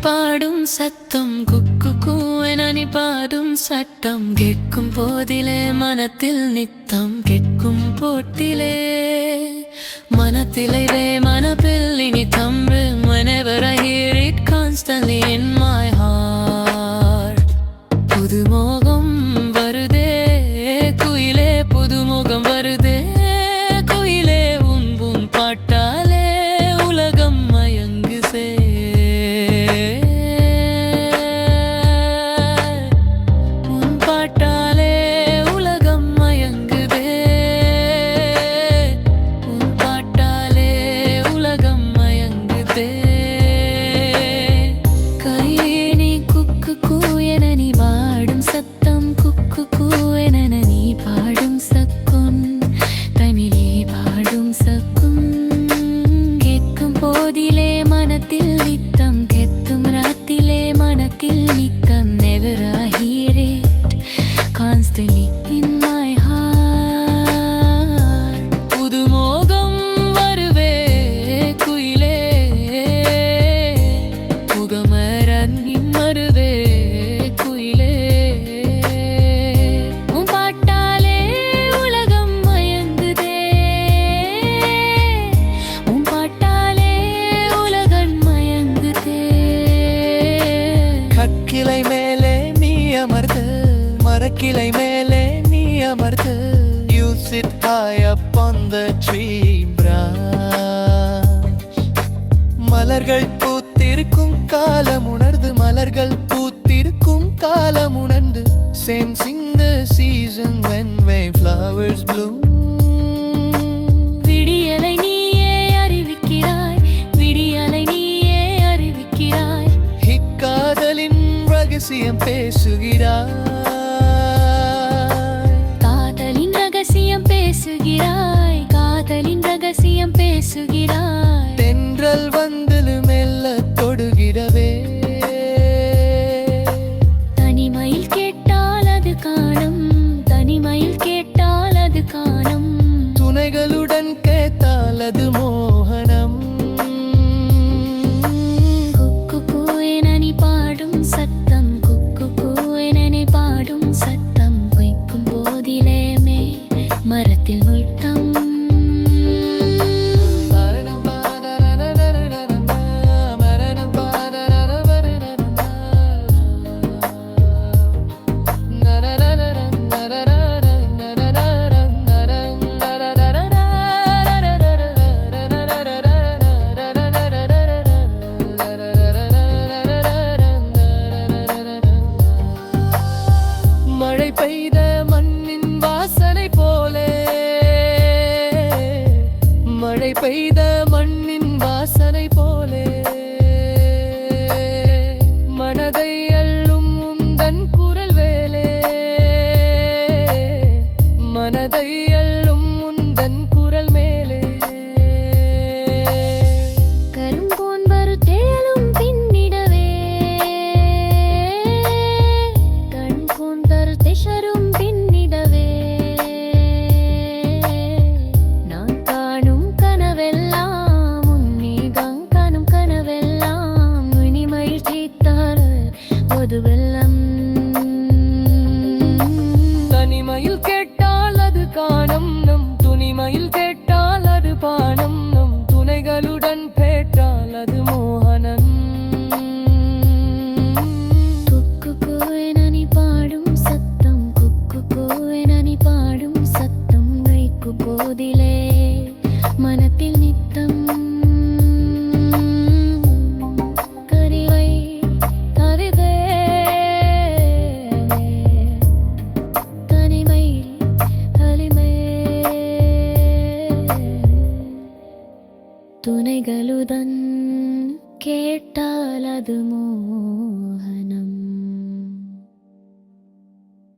பாடும் சத்தம் குக்கு கூவனி பாடும் சட்டம். கேட்கும் போதிலே மனத்தில் நித்தம் கேட்கும் போட்டிலே மனத்திலே மனப்பில் இனி தம்பு மன மரக்கிளை மேலே நீ அமர்ந்து. You sit high up on the tree மலர்கள் பூத்திருக்கும் காலம் உணர்ந்து மலர்கள் பூத்திருக்கும் காலம் உணர்ந்து. Same sing the season when way flowers blue விடியலை நீயே அறிவிக்கிறாய் விடியலை நீயே அறிவிக்கிறாய். இக்காதலின் ரகசியம் பேசுகிறாய். பேசுகிறாய். காதலின் ரகசியம் பேசுகிறாய். தென்றல் வந்து மரத்தில் முட்டம் மழை பெய்த எல்லும் முந்தன் குரல் மே மனத்தில் நித்தம். கரிவை தருதே. தனிமை தலிமே. துணைகளுடன் கேட்டால் அதுமோ